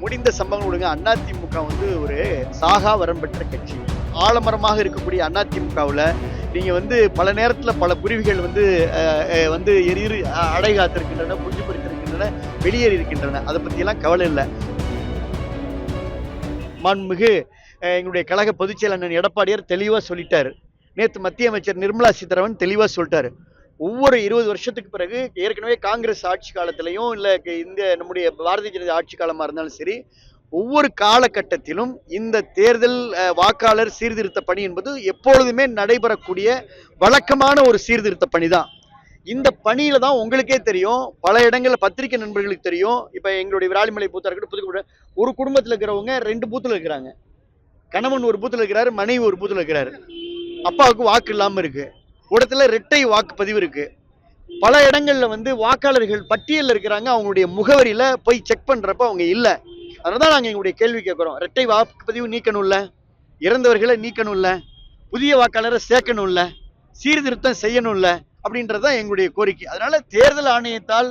முடிந்த சம்பவம் விடுங்க. அதிமுக வந்து ஒரு சாகா வரம் பெற்ற கட்சி. ஆலமரமாக இருக்கக்கூடிய அதிமுகவில் நீங்கள் வந்து பல நேரத்தில் பல குருவிகள் வந்து வந்து எரியிறு அடை காத்திருக்கின்றன புஞ்சு பறித்திருக்கின்றன வெளியேறி இருக்கின்றன. அதை பற்றியெல்லாம் கவலை இல்லை. மாண்புமிகு எங்களுடைய கழக பொதுச்செயலாளர் எடப்பாடியார் தெளிவாக சொல்லிட்டார். நேற்று மத்திய அமைச்சர் நிர்மலா சீதாராமன் தெளிவாக சொல்லிட்டாரு. ஒவ்வொரு இருபது வருஷத்துக்கு பிறகு ஏற்கனவே காங்கிரஸ் ஆட்சி காலத்திலையும் இல்லை இந்த நம்முடைய பாரதிய ஜனதா ஆட்சி காலமாக இருந்தாலும் சரி ஒவ்வொரு காலகட்டத்திலும் இந்த தேர்தல் வாக்காளர் சீர்திருத்த பணி என்பது எப்பொழுதுமே நடைபெறக்கூடிய வழக்கமான ஒரு சீர்திருத்த பணி தான் இந்த பணியில தான் உங்களுக்கே தெரியும் பல இடங்களில் பத்திரிகை நண்பர்களுக்கு தெரியும். இப்போ எங்களுடைய விராலிமலை பூத்தா இருக்கட்டும் புதுக்கோட்டை ஒரு குடும்பத்தில் இருக்கிறவங்க ரெண்டு பூத்தில் இருக்கிறாங்க. கணவன் ஒரு பூத்தில் இருக்கிறாரு மனைவி ஒரு பூத்தில் இருக்கிறாரு. அப்பாவுக்கு வாக்கு இல்லாமல் இருக்குது ஒரு இடத்துல இரட்டை வாக்குப்பதிவு இருக்கு. பல இடங்கள்ல வந்து வாக்காளர்கள் பட்டியலில் இருக்கிறாங்க. அவங்களுடைய முகவரியில போய் செக் பண்றப்ப அவங்க இல்லை. அதனால நாங்கள் எங்களுடைய கேள்வி கேட்குறோம். இரட்டை வாக்குப்பதிவு நீக்கணும்ல? இறந்தவர்களை நீக்கணும்ல? புதிய வாக்காளரை சேர்க்கணும்ல? சீர்திருத்தம் செய்யணும்ல? அப்படின்றதுதான் எங்களுடைய கோரிக்கை. அதனால தேர்தல் ஆணையத்தால்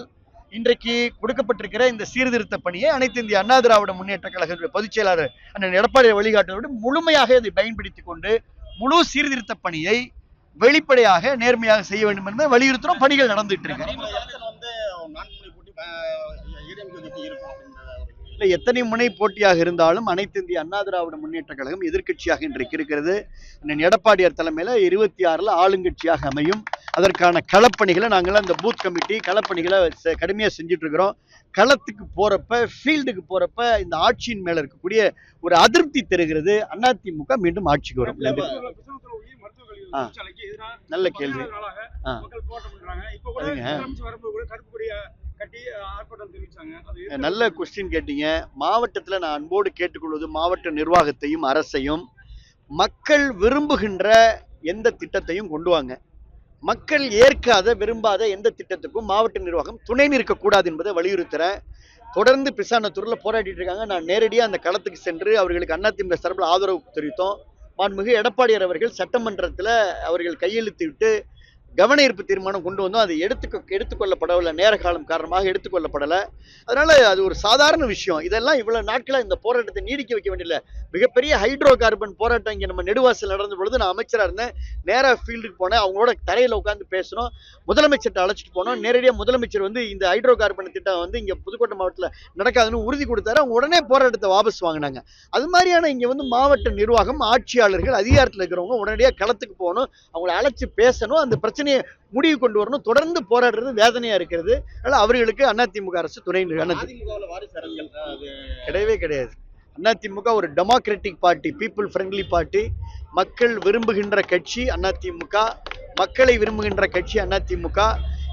இன்றைக்கு கொடுக்கப்பட்டிருக்கிற இந்த சீர்திருத்த பணியை அனைத்து இந்திய அண்ணா திராவிட முன்னேற்ற கழகத்துடைய பொதுச் செயலாளர் அண்ணன் எடப்பாடி வழிகாட்டுவதோடு முழுமையாக இதை பயன்படுத்தி கொண்டு முழு சீர்திருத்த பணியை வெளிப்படையாக நேர்மையாக செய்ய வேண்டும் என்று வலியுறுத்துறோம் பணிகள் நடந்துட்டு இருக்கு. இல்ல எத்தனை முனை போட்டியாக இருந்தாலும் அனைத்து இந்திய அண்ணா திராவிட முன்னேற்ற கழகம் எதிர்க்கட்சியாக இன்றைக்கு இருக்கிறது. அண்ணன் எடப்பாடியார் தலைமையில இருபத்தி ஆறுல ஆளுங்கட்சியாக அமையும். அதற்கான களப்பணிகளை நாங்களாம் இந்த பூத் கமிட்டி களப்பணிகளை செ- கடுமையா செஞ்சுட்டு இருக்கிறோம். களத்துக்கு போறப்ப ஃபீல்டுக்கு போறப்ப இந்த ஆட்சியின் மேல இருக்கக்கூடிய ஒரு அதிருப்தி தருகிறது. அதிமுக மீண்டும் ஆட்சிக்கு வரும். ஆ. நல்ல கேள்வி. நல்ல கொஸ்டின் கேட்டீங்க. மாவட்டத்தில் நான் அன்போடு கேட்டுக்கொள்வது மாவட்ட நிர்வாகத்தையும் அரசையும். மக்கள் விரும்புகின்ற எந்த திட்டத்தையும் கொண்டு வாங்க. மக்கள் ஏற்காத விரும்பாத எந்த திட்டத்துக்கும் மாவட்ட நிர்வாகம் துணை நிற்கக்கூடாது என்பதை வலியுறுத்துறேன் தொடர்ந்து பிசானத்தூர்ல போராடிட்டு இருக்காங்க. நான் நேரடியாக அந்த களத்துக்கு சென்று அவர்களுக்கு அதிமுக சார்பில் ஆதரவு தெரிவித்தோம். மாண்புமிகு எடப்பாடியார் அவர்கள் சட்டமன்றத்தில் அவர்கள் கையெழுத்து விட்டு கவன ஈர்ப்பு தீர்மானம் கொண்டு வந்தோம். அது எடுத்துக்க எடுத்துக்கொள்ளப்படவில்லை. நேர காலம் காரணமாக எடுத்துக்கொள்ளப்படலை. அதனால அது ஒரு சாதாரண விஷயம். இதெல்லாம் இவ்வளவு நாட்களாக இந்த போராட்டத்தை நீடிக்க வைக்க வேண்டியல மிகப்பெரிய ஹைட்ரோ கார்பன் போராட்டம் இங்கே நம்ம நெடுவாசல் நடந்த பொழுது நான் அமைச்சராக இருந்தேன். நேராக ஃபீல்டுக்கு போனேன். அவங்களோட தரையில் உட்காந்து பேசணும் முதலமைச்சர்கிட்ட அழைச்சிட்டு போனோம். நேரடியாக முதலமைச்சர் வந்து இந்த ஹைட்ரோ கார்பன் திட்டம் வந்து இங்கே புதுக்கோட்டை மாவட்டத்தில் நடக்காதுன்னு உறுதி கொடுத்தாரு. அவங்க உடனே போராட்டத்தை வாபஸ் வாங்கினாங்க. அது மாதிரியான இங்கே வந்து மாவட்ட நிர்வாகம் ஆட்சியாளர்கள் அதிகாரத்தில் இருக்கிறவங்க உடனடியாக களத்துக்கு போகணும். அவங்கள அழைச்சி பேசணும். அந்த பிரச்சனை பிரச்சனையை முடிவு கொண்டு வரணும். தொடர்ந்து போராடுறது வேதனையா இருக்கிறது. அதனால அவர்களுக்கு அதிமுக அரசு துணை கிடையவே கிடையாது. அதிமுக ஒரு democratic party people friendly party மக்கள் விரும்புகின்ற கட்சி அதிமுக. மக்களை விரும்புகின்ற கட்சி அதிமுக.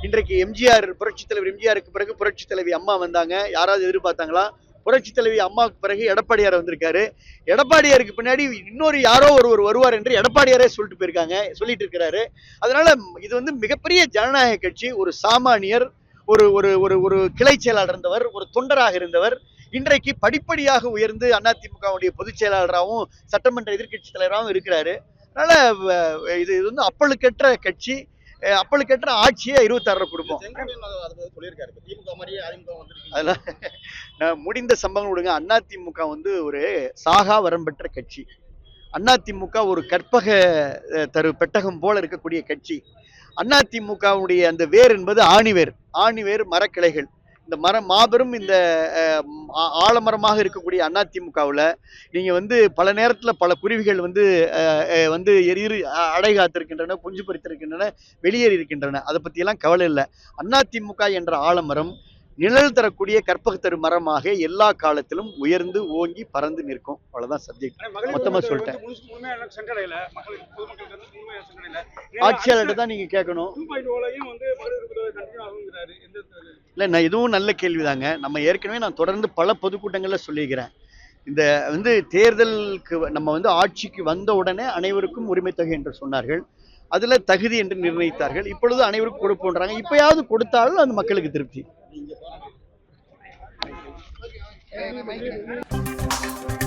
இன்றைக்கு எம்ஜிஆர் புரட்சித் தலைவர் எம்ஜிஆருக்கு பிறகு புரட்சித் தலைவி அம்மா வந்தாங்க. யாராவது எதிர்பார்த்தாங்களா? புரட்சி தலைவி அம்மாவுக்கு பிறகு எடப்பாடியார் வந்திருக்காரு. எடப்பாடியாருக்கு பின்னாடி இன்னொரு யாரோ ஒருவர் வருவார் என்று எடப்பாடியாரே சொல்லிட்டு போயிருக்காங்க சொல்லிட்டு இருக்கிறாரு. அதனால இது வந்து மிகப்பெரிய ஜனநாயக கட்சி ஒரு சாமானியர் ஒரு ஒரு ஒரு ஒரு கிளை செயலாளர் இருந்தவர் ஒரு தொண்டராக இருந்தவர். இன்றைக்கு படிப்படியாக உயர்ந்து அதிமுகவுடைய பொதுச் செயலாளராகவும் சட்டமன்ற எதிர்க்கட்சி தலைவராகவும் இருக்கிறாரு. அதனால வ- இது இது வந்து அப்பழுக்கற்ற கட்சி. அஹ் அப்பழுக்கற்ற ஆட்சியை திமுக அதிமுக வந்துருக்கு. அதெல்லாம் நான் முடிந்த சம்பவம் விடுங்க. அதிமுக வந்து ஒரு சாகா வரம் பெற்ற கட்சி. அதிமுக ஒரு கற்பக தரு பெட்டகம் போல இருக்கக்கூடிய கட்சி. அதிமுகவுடைய அந்த வேர் என்பது ஆணிவேர். ஆணிவேர் மரக்கிளைகள். இந்த மரம் மாபெரும் இந்த ஆலமரமாக இருக்கக்கூடிய அதிமுகவில் நீங்கள் வந்து பல நேரத்தில் பல குருவிகள் வந்து வந்து எரியிறு அடை காத்திருக்கின்றன குஞ்சு பறித்திருக்கின்றன வெளியேறி இருக்கின்றன அதை பற்றியெல்லாம் கவலை இல்லை. அதிமுக என்ற ஆலமரம் நிழல் தரக்கூடிய கற்பகத்தரு மரமாக எல்லா காலத்திலும் உயர்ந்து ஓங்கி பறந்து நிற்கும். அவ்வளவுதான் சப்ஜெக்ட் மொத்தமா சொல்லிட்டேன். ஆட்சியாளர்கிட்ட தான் நீங்க கேட்கணும். இல்ல நான் இதுவும் நல்ல கேள்விதாங்க. நம்ம ஏற்கனவே நான் தொடர்ந்து பல பொதுக்கூட்டங்கள்ல சொல்லியிருக்கிறேன். இந்த வந்து தேர்தலுக்கு நம்ம வந்து ஆட்சிக்கு வந்த உடனே அனைவருக்கும் உரிமை தொகை என்று சொன்னார்கள். அதுல தகுதி என்று நிர்ணயித்தார்கள். இப்பொழுது அனைவருக்கும் கொடுப்போன்றாங்க. இப்பயாவது கொடுத்தாலும் அது மக்களுக்கு திருப்தி. இங்க நீங்க